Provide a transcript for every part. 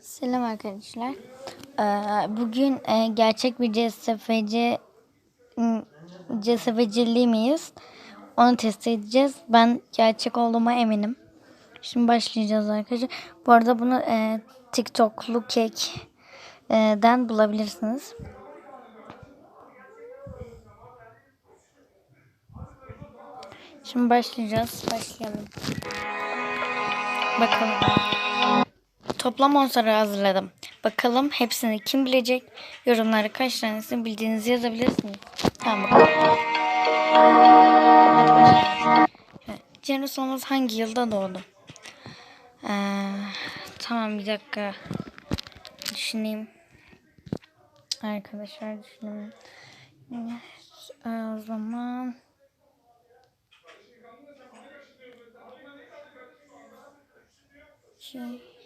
Selam arkadaşlar. Ee, Bugün e, gerçek bir CSFC CSFC'li miyiz? Onu test edeceğiz. Ben gerçek olduğuma eminim. Şimdi başlayacağız arkadaşlar. Bu arada bunu e, TikTok'lu kek'den bulabilirsiniz. Şimdi başlayacağız. Başlayalım. Bakalım. Toplam 10 soru hazırladım. Bakalım hepsini kim bilecek? Yorumlara kaç tanesini bildiğinizi yazabilirsiniz. Tamam bakalım. Evet, Cem Solmaz hangi yılda doğdu? Ee, tamam bir dakika. Düşüneyim. Arkadaşlar düşüneyim. Ee, o zaman... Şey...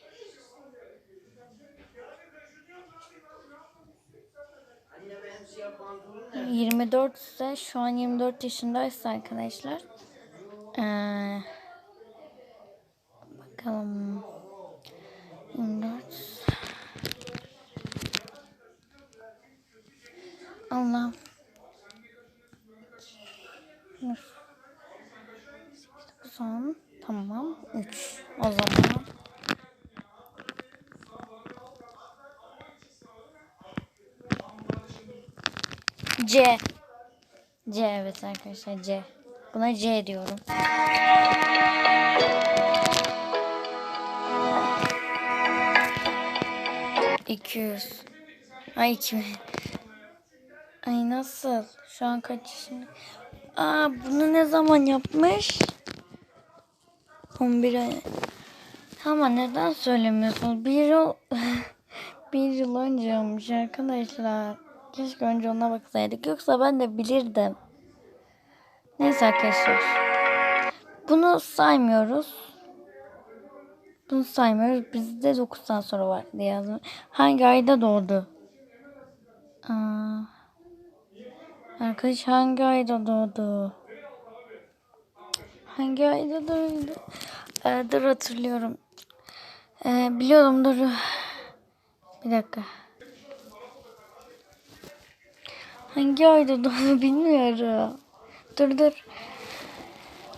24 ise şu an 24 yaşındaysa arkadaşlar. Ee, bakalım. 24. Allah. Son. Tamam. 3. O zaman. C. C evet arkadaşlar C. Buna C diyorum. İki yüz. Ay iki? Ay nasıl? Şu an kaç yaşında? Aa bunu ne zaman yapmış? 11 ay. Ama neden söylemiyorsunuz? Bir yıl bir yıl önce olmuş arkadaşlar. Keşke önce ona baksaydık. Yoksa ben de bilirdim. Neyse arkadaşlar. Bunu saymıyoruz. Bunu saymıyoruz. Bizde 9'dan sonra var diye yazdım. Hangi ayda doğdu? Aa, arkadaş hangi ayda doğdu? Hangi ayda doğdu? Ee, dur hatırlıyorum. Ee, biliyorum dur. Bir dakika. Hangi ayda doğdu bilmiyorum. Dur dur.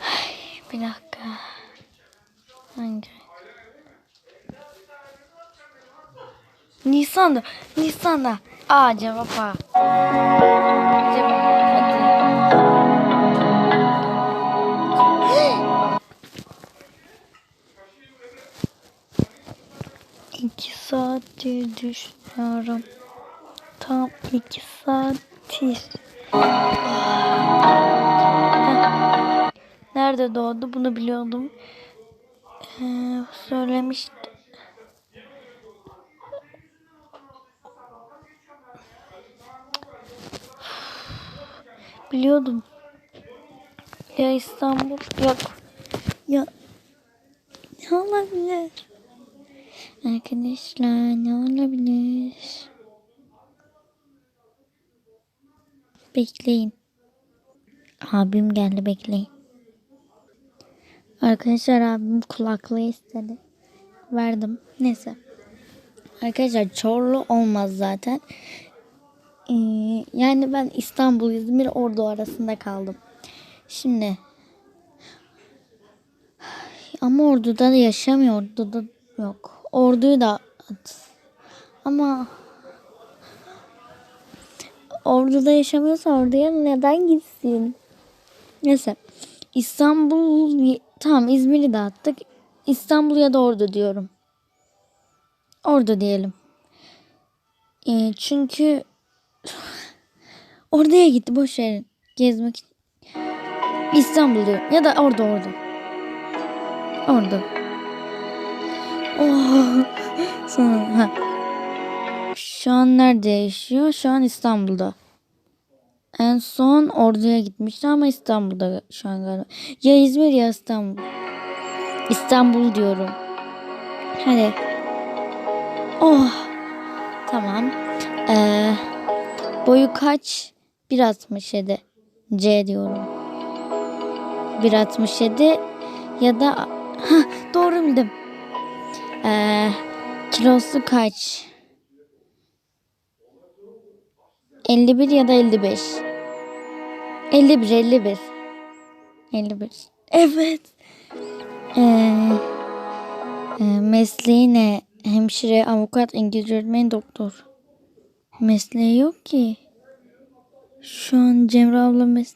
Ay, bir dakika. Hangi? Nisan'da. Nisan'da. Aa cevap A. Cevap hadi. Saattir düşünüyorum. Tam iki saattir. Nerede doğdu bunu biliyordum. Ee, söylemişti. Biliyordum. Ya İstanbul yok. Ya ne olabilir? Arkadaşlar ne olabilir? Bekleyin. Abim geldi bekleyin. Arkadaşlar abim kulaklığı istedi. Verdim. Neyse. Arkadaşlar Çorlu olmaz zaten. Ee, yani ben İstanbul, İzmir, Ordu arasında kaldım. Şimdi ama Ordu'da da yaşamıyor. Ordu'da yok. Ordu'yu da. Ama Ordu'da yaşamıyorsa Ordu'ya neden gitsin? Neyse. İstanbul tamam İzmir'i de attık. İstanbul ya da Ordu diyorum. Ordu diyelim. Ee, çünkü Ordu'ya gitti boş verin. Gezmek için. İstanbul diyorum. Ya da Ordu Ordu. Ordu. Oh. Sonra, ha. Şu an nerede yaşıyor? Şu an İstanbul'da. En son Ordu'ya gitmişti ama İstanbul'da şu an galiba. Ya İzmir ya İstanbul. İstanbul diyorum. Hadi. Oh. Tamam. Ee, boyu kaç? 1.67. C diyorum. 1.67 ya da ha doğru bildim. Ee, Kilosu kaç? 51 ya da 55. 51 51. 51. Evet. Ee, e, mesleği ne? Hemşire, avukat, İngilizce öğretmeni, doktor. Mesleği yok ki. Şu an Cemre abla mes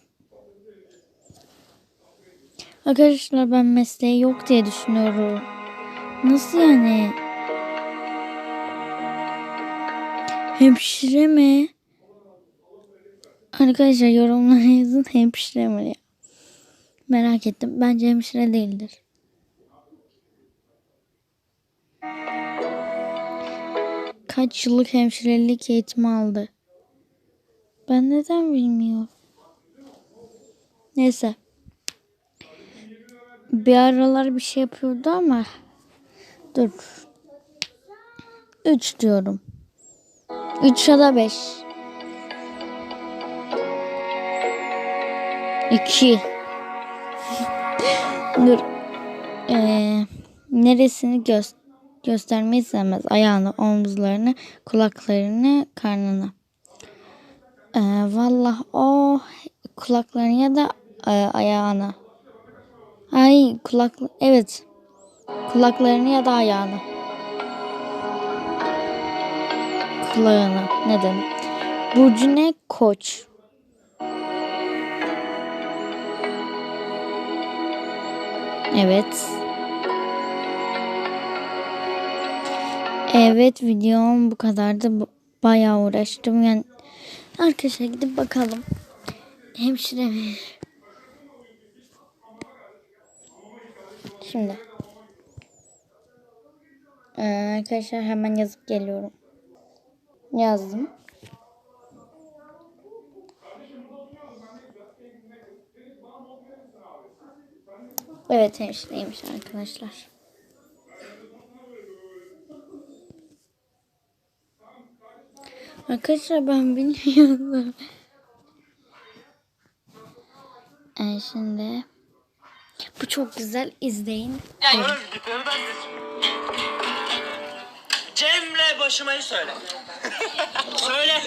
Arkadaşlar ben mesleği yok diye düşünüyorum. Nasıl yani? Hemşire mi? Arkadaşlar yorumlara yazın hemşire mi ya? Merak ettim. Bence hemşire değildir. Kaç yıllık hemşirelik eğitimi aldı? Ben neden bilmiyorum? Neyse. Bir aralar bir şey yapıyordu ama dur. 3 diyorum. 3 ya da 5. 2 Dur. Ee, neresini göz göstermeyi sevmez? Ayağını, omuzlarını, kulaklarını, karnını. Ee, vallahi o kulaklarını ya da e, ayağını. Ay kulak evet. Kulaklarını ya da ayağını. Kulağını. Neden? Burcu ne? Koç. Evet. Evet videom bu kadardı. Bayağı uğraştım. Yani arkadaşlar gidip bakalım. Hemşire mi? Şimdi. Ee, arkadaşlar hemen yazıp geliyorum. Yazdım. Evet hemşireymiş arkadaşlar. Arkadaşlar ben bilmiyordum. Ee, şimdi bu çok güzel izleyin. Cemre başımayı söyle. söyle.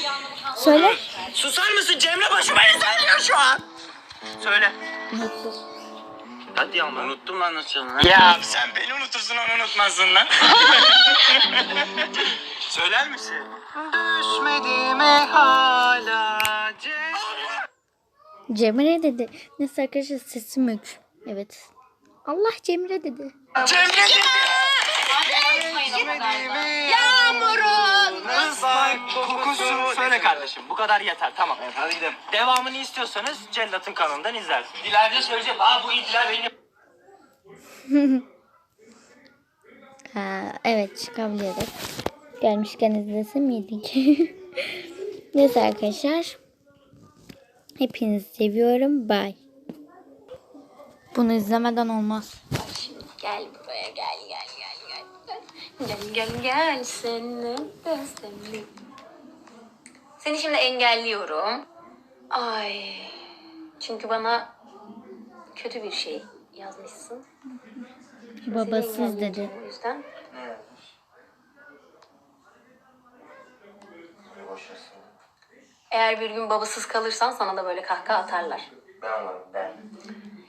Söyle. Susar mısın? Cemre başımayı söylüyor şu an. Söyle. Hadi ya unuttum lan nasıl Ya sen beni unutursun onu unutmazsın lan. Söyler misin? Düşmedi mi hala Cemre? Cemre dedi. Neyse arkadaşlar sesim yok. Evet. Allah Cemre dedi. Cemre dedi. Düşmedi mi Yağmurun ıslak kokusu. Söyle kardeşim bu kadar yeter tamam. Evet, hadi gidelim. Devamını istiyorsanız Cellat'ın kanalından izlersiniz. İleride söyleyeceğim. Aa bu idiler benim. Ha, evet çıkabiliriz. Gelmişken izlese miydik? Neyse arkadaşlar. Hepinizi seviyorum. Bye. Bunu izlemeden olmaz. Gel buraya gel gel gel gel. Gel gel gel seni özledim. Seni şimdi engelliyorum. Ay. Çünkü bana kötü bir şey yazmışsın. Seni Babasız dedi. engelleyeceğim O yüzden. Eğer bir gün babasız kalırsan sana da böyle kahkaha atarlar. Ben ben.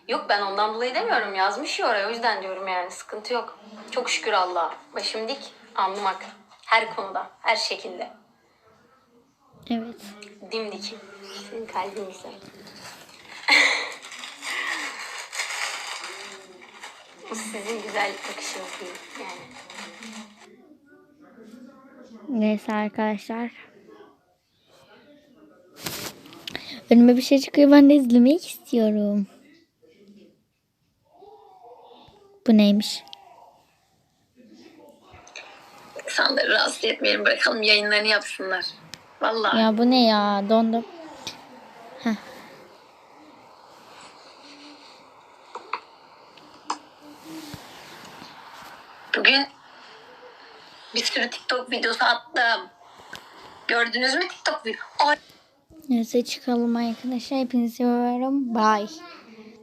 Yok ben ondan dolayı demiyorum. Yazmış ya oraya. O yüzden diyorum yani. Sıkıntı yok. Çok şükür Allah'a. Başım dik, alnım ak. Her konuda, her şekilde. Evet. Dimdik. Senin kalbin güzel. Sizin güzel bakışınız değil yani. Neyse arkadaşlar. Önüme bir şey çıkıyor. Ben de izlemek istiyorum. Bu neymiş? İnsanları rahatsız etmeyelim. Bırakalım yayınlarını yapsınlar. Vallahi. Ya bu ne ya? Dondum. Bugün bir sürü TikTok videosu attım. Gördünüz mü TikTok video? Ay. Neyse çıkalım arkadaşlar. Hepinizi seviyorum. Bye.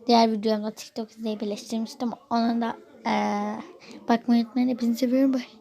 Diğer videomda TikTok izleyi birleştirmiştim. Onu da eee bakmayı unutmayın. Hepinizi seviyorum. Bye.